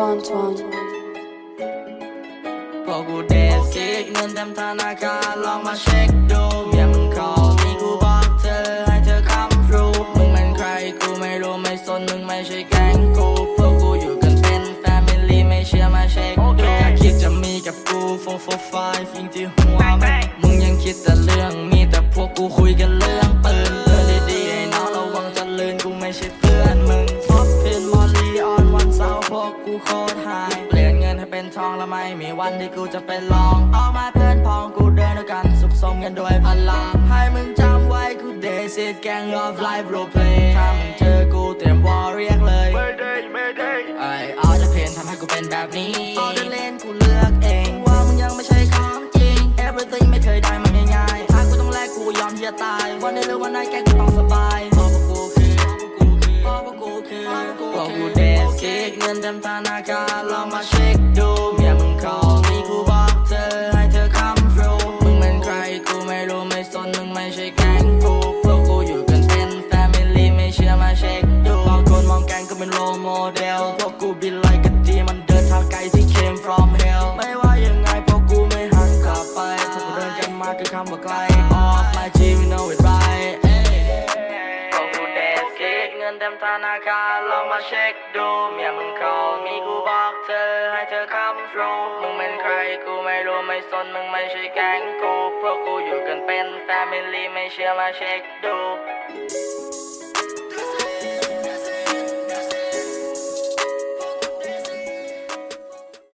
Twan Twan พอกูเดซิกเงินเต็มธนาคารลองมาเช็คดูเมียมึง call มีกูบอกเธอให้เธอ come through มึงเป็นใครกูไม่รู้ไม่สนมึงไม่ใช่แก๊งกูพวกกูอยู่กันเป็น family ไม่เชื่อมาเช็คดูอยากคิดจะมีกับกู four four five ยิงที่หัวมันมึงยังคิดแต่เรื่องมีแต่พวกกูคุยกันเรื่องปืนเรื่องดีๆไอ้น้องระวังจะลืนกูไม่ใช่เพื่อนมึง พวกกูโคตรหาย เปลี่ยนเงินให้เป็นทองและไม่มีวันที่กูจะไปลองเอามาเพื่อนพ้องกูเดินด้วยกัน สุขสมกันด้วยพลังให้มึงจำไว้กูเดซิดแกง of life role play ถ้ามึงเจอกูเตรียมวอเรียกเลย Mayday, Mayday ไอออจะเพนทำให้กูเป็นแบบนี้ออเดเลนกูเลือกเองว่ามึงยังไม่ใช่ของจริง everything ไม่เคยได้มาง่ายๆถ้ากูต้องแลกกูยอมที่จะตายวันนี้หรือวันไหนแกกูต้องสบาย งินเต็มธนาคารลองมาเช็คดูเมียมึง call มีกูบอกเธอให้เธอ come through มึงเป็นใครกูไม่รู้ไม่สนมึงไม่ใช่แก๊งกูพวกกูอยู่กันเป็น family ไม่เชื่อมาเช็คดูบางคนมองแกงก็เป็น role model พวกกูบินไล่กันดีมันเดินทางไกลที่ came from hell ไม่ว่ายังไงพวกกูไม่หันกลับไปพวกกูเดินกันมาคือคำว่าไกล off my G we know it right นเต็มธนาคารลองมาเช็คดูเมียมึงเขามีกูบอกเธอให้เธอ come through มึงเป็นใครกูไม่รู้ไม่สนมึงไม่ใช่แก๊งกูพวกกูอยู่กันเป็นแฟมิลี่ไม่เชื่อมาเช็คดู